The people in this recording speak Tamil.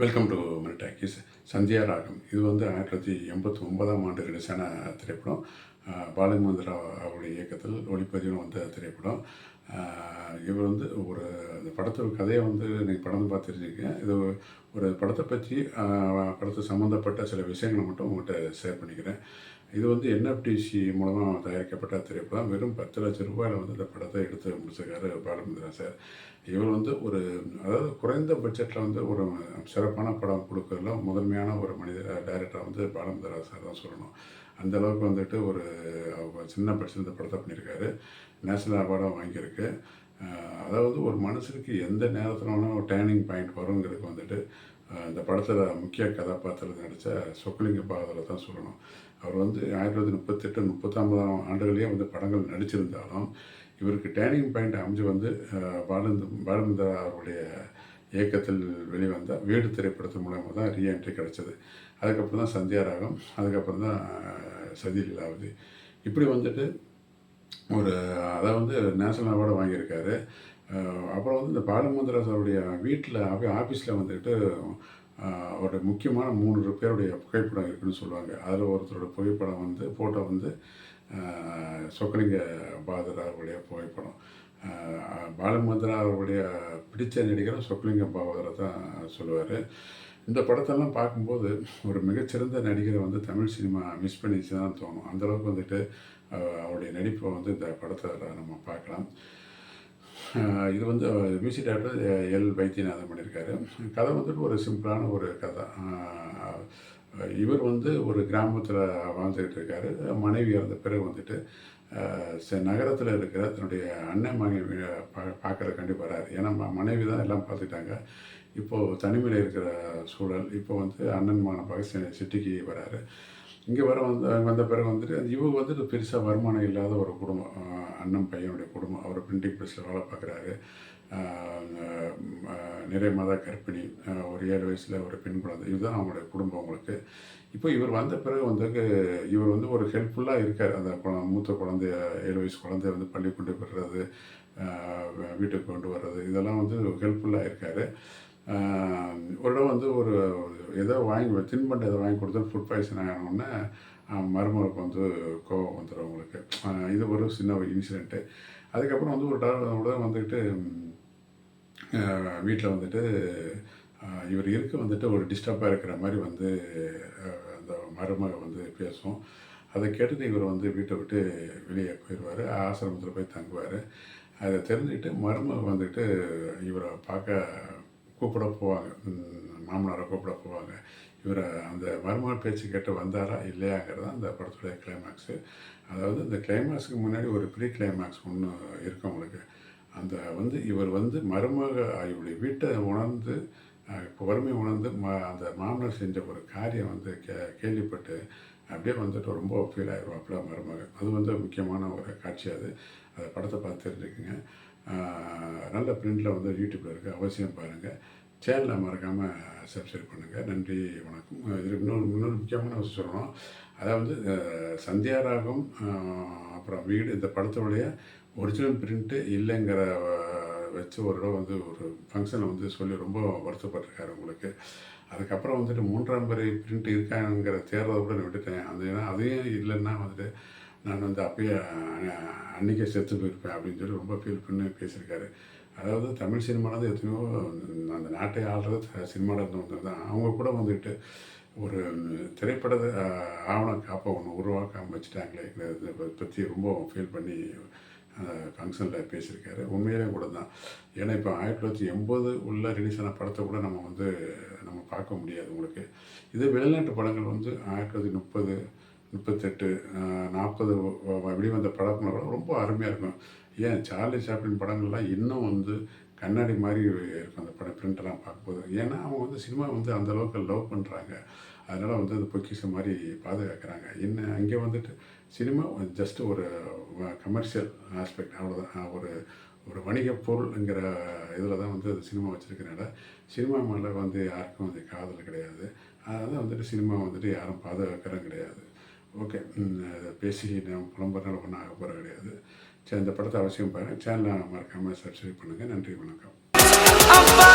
வெல்கம் டு மல்டாக்கிஸ் சந்தியா ராகம் இது வந்து ஆயிரத்தி தொள்ளாயிரத்தி எண்பத்தி ஒன்பதாம் ஆண்டு ரிலீஸான திரைப்படம். பாலமந்திரா அவருடைய இயக்கத்தில் ஒளிப்பதிவு வந்த திரைப்படம். இவர் வந்து ஒரு அந்த படத்தோட கதையை வந்து நீங்கள் படம் பார்த்து இது ஒரு படத்தை பற்றி படத்தை சம்மந்தப்பட்ட சில விஷயங்களை மட்டும் உங்கள்கிட்ட ஷேர் பண்ணிக்கிறேன். இது வந்து என்எஃப்டிசி மூலமாக தயாரிக்கப்பட்ட திரைப்படம். வெறும் பத்து லட்சம் ரூபாயில் வந்து இந்த படத்தை எடுத்து முடிச்சிருக்காரு பாலமந்திரா சார். இவர் வந்து ஒரு அதாவது குறைந்த பட்ஜெட்டில் வந்து ஒரு சிறப்பான படம் கொடுக்கறதுல முதன்மையான ஒரு மனிதர் டைரக்டர் வந்து பாலமுந்திரா சார் தான் சொல்லணும். அந்த அளவுக்கு வந்துட்டு ஒரு சின்ன பட்ஜெட் இந்த படத்தை பண்ணியிருக்காரு. நேஷனல் அவார்டும் வாங்கியிருக்கு. அதாவது ஒரு மனுஷனுக்கு எந்த நேரத்தினாலும் வேணால் டேர்னிங் பாயிண்ட் வருங்கிறதுக்கு வந்துட்டு இந்த படத்தில் முக்கிய கதாபாத்திரத்தில் நடித்த சொக்கலிங்க பாதில் தான் சொல்லணும். அவர் வந்து ஆயிரத்தி தொள்ளாயிரத்தி முப்பத்தெட்டு முப்பத்தொம்பதாம் ஆண்டுகளே வந்து படங்கள் நடிச்சிருந்தாலும் இவருக்கு டேர்னிங் பாயிண்ட் அமைஞ்சு வந்து பாலந்த பாலமந்திரா அவருடைய இயக்கத்தில் வெளிவந்த வீடு திரைப்படத்தின் மூலமாக தான் ரீஎன்ட்ரி கிடச்சிது. அதுக்கப்புறம் தான் சந்தியா ராகம் அதுக்கப்புறம் தான் சதி லீலாவதி. இப்படி வந்துட்டு ஒரு அதை வந்து நேஷனல் அவார்டு வாங்கியிருக்காரு. அப்புறம் வந்து இந்த பாலமந்திரா சாருடைய வீட்டில் அப்படியே ஆஃபீஸில் வந்துட்டு அவருடைய முக்கியமான மூணு பேருடைய புகைப்படம் இருக்குன்னு சொல்லுவாங்க. அதில் ஒருத்தரோட புகைப்படம் வந்து ஃபோட்டோ வந்து சொக்கலிங்க பாதர் அவருடைய புகைப்படம். அஹ், பாலமந்திரா அவருடைய பிடிச்ச நடிகரும் சொக்கலிங்க பாதரை தான் சொல்லுவார். இந்த படத்தெல்லாம் பார்க்கும்போது ஒரு மிகச்சிறந்த நடிகரை வந்து தமிழ் சினிமா மிஸ் பண்ணிச்சு தான் தோணும். அந்தளவுக்கு வந்துட்டு அவருடைய நடிப்பை வந்து இந்த படத்தில் நம்ம பார்க்கலாம். இது வந்து மியூசிக் டைரக்டர் எல். வைத்தியநாதன் பண்ணியிருக்காரு. கதை வந்துட்டு ஒரு சிம்பிளான ஒரு கதை. இவர் வந்து ஒரு கிராமத்தில் வாழ்ந்துக்கிட்டு இருக்காரு. மனைவி இறந்த பிறகு வந்துட்டு நகரத்தில் இருக்கிற தன்னுடைய அண்ணன் மனைவி பா பார்க்குறதுக்காண்டி வராரு. ஏன்னா மனைவி தான் எல்லாம் பார்த்துட்டாங்க இப்போது தனிமையில் இருக்கிற சூழல். இப்போ வந்து அண்ணன் மகனை பார்க்க சிட்டிக்கு வராரு. இங்கே வர வந்த வந்த பிறகு வந்துட்டு இவங்க வந்துட்டு பெருசாக வருமானம் இல்லாத ஒரு குடும்பம் அண்ணன் பையனுடைய குடும்பம். அவர் பிரிண்டிங் ப்ரெஸ்ஸில் வேலை பார்க்குறாரு. நிறைய மாத கர்ப்பிணி ஒரு ஏழு வயசில் ஒரு பெண் குழந்தை. இதுதான் அவங்களுடைய குடும்பம் அவங்களுக்கு. இப்போ இவர் வந்த பிறகு வந்து இவர் வந்து ஒரு ஹெல்ப்ஃபுல்லாக இருக்கார். அந்த குழ- மூத்த குழந்தைய ஏழு வயசு குழந்தைய வந்து பள்ளி கொண்டு போடுறது வீட்டுக்கு கொண்டு வர்றது இதெல்லாம் வந்து ஹெல்ப்ஃபுல்லாக இருக்கார். ஒரு இடம் வந்து ஒரு ஏதோ வாங்கி தின்பண்டம் ஏதோ வாங்கி கொடுத்தா ஃபுட் பாய்சன் ஆகணுன்னே மருமகளுக்கு வந்து கோவம் வந்துடும் அவங்களுக்கு. இது ஒரு சின்ன ஒரு இன்சிடெண்ட்டு அதுக்கப்புறம் வந்து ஒரு டாக்டரோட வந்துக்கிட்டு வீட்டில் வந்துட்டு இவர் இருக்க வந்துட்டு ஒரு டிஸ்டர்பாக இருக்கிற மாதிரி வந்து அந்த மருமக வந்து பேசும். அதை கேட்டுட்டு இவர் வந்து வீட்டை விட்டு வெளியே போயிடுவார். ஆசிரமத்தில் போய் தங்குவார். அதை தெரிஞ்சுக்கிட்டு மருமக வந்துட்டு இவரை பார்க்க கூப்பிட போவாங்க. மாமனாரை கூப்பிட போவாங்க. இவரை அந்த மருமக பேச்சு கேட்டு வந்தாரா இல்லையாங்கிறது அந்த படத்துடைய கிளைமேக்ஸு அதாவது இந்த கிளைமேக்ஸுக்கு முன்னாடி ஒரு ப்ரீ கிளைமேக்ஸ் ஒன்று இருக்கும் உங்களுக்கு. அந்த வந்து இவர் வந்து மருமக இவருடைய வீட்டை உணர்ந்து பொறுமை இப்போ உணர்ந்து ம அந்த மாமனார் செஞ்ச ஒரு காரியம் வந்து கே கேள்விப்பட்டு அப்படியே வந்துட்டு ரொம்ப ஃபீல் ஆயிடுவாப்புல மருமக. அது வந்து முக்கியமான ஒரு காட்சி அது. அந்த படத்தை பார்த்து தெரிஞ்சுக்குங்க. நல்ல பிரிண்டில் வந்து யூடியூப்பில் இருக்குது அவசியம் பாருங்கள் சேனலை மறக்காமல் சப்ஸ்கிரைப் பண்ணுங்கள் நன்றி வணக்கம். இது இன்னொரு இன்னொரு முக்கியமான விஷயம் சொல்லணும். அதாவது சந்தியா ராகம் அப்புறம் வீடு இந்த படத்தோடைய ஒரிஜினல் பிரிண்ட்டு இல்லைங்கிற வச்சு ஒரு தடவை வந்து ஒரு ஃபங்க்ஷனில் வந்து சொல்லி ரொம்ப வருத்தப்பட்டிருக்காரு உங்களுக்கு. அதுக்கப்புறம் வந்துட்டு மூன்றாம் பிறை பிரிண்ட் இருக்காங்கிற தேர்தலை கூட நான் விட்டுட்டேன். அந்த ஏன்னா அதையும் இல்லைன்னா வந்துட்டு நான் வந்து அப்பயே அன்றைக்கே அன்னைக்கே செத்து போயிருப்பேன் அப்படின்னு சொல்லி ரொம்ப ஃபீல் பண்ணி பேசியிருக்காரு. அதாவது தமிழ் சினிமானது எத்தனையோ அந்த நாட்டை ஆள்றது சினிமாவில் இருந்தவங்க தான். அவங்க கூட வந்துட்டு ஒரு திரைப்பட ஆவணம் ஆவண காப்பை ஒன்று உருவாக்காமல் வச்சுட்டாங்களே. இதை பற்றி ரொம்ப ஃபீல் பண்ணி ஃபங்க்ஷனில் பேசியிருக்காரு. உண்மையிலே கூட தான். ஏன்னா இப்போ ஆயிரத்தி தொள்ளாயிரத்தி எண்பது உள்ள ரிலீஸ் ஆன படத்தை கூட நம்ம வந்து நம்ம பார்க்க முடியாது உங்களுக்கு. இது வெளிநாட்டு படங்கள் வந்து ஆயிரத்தி தொள்ளாயிரத்தி முப்பது முப்பத்தெட்டு நாற்பது வெளிவந்த படங்கள் கூட ரொம்ப அருமையாக இருக்கும். ஏன்? சார்லி சாப்ளின் படங்கள்லாம் இன்னும் வந்து கண்ணாடி மாதிரி இருக்கும் அந்த படம் பிரிண்டெல்லாம் பார்க்கும்போது. ஏன்னா அவங்க வந்து சினிமா வந்து அந்த அளவுக்கு லவ் பண்ணுறாங்க அதனால் வந்து அந்த பொக்கிஷம் மாதிரி பாதுகாக்கிறாங்க. என்ன அங்கே வந்துட்டு சினிமா ஜஸ்ட் ஒரு கமர்ஷியல் ஆஸ்பெக்ட் அவ்வளோதான் ஒரு ஒரு வணிக பொருள்ங்கிற இதில் தான் வந்து அது சினிமா வச்சுருக்கிறனால சினிமா மேலே வந்து யாருக்கும் வந்து காதல் கிடையாது. அதனால் வந்துட்டு சினிமா வந்துட்டு யாரும் பாதுகாக்கிறதும் கிடையாது. ஓகே. பேசி நான் புலம்புறதுனால ஒன்றும் ஆக போகிற கிடையாது. சரி இந்த படத்தை அவசியம் பாருங்கள் சேனலை மறக்காமல் சப்ஸ்கிரைப் பண்ணுங்கள் நன்றி வணக்கம்.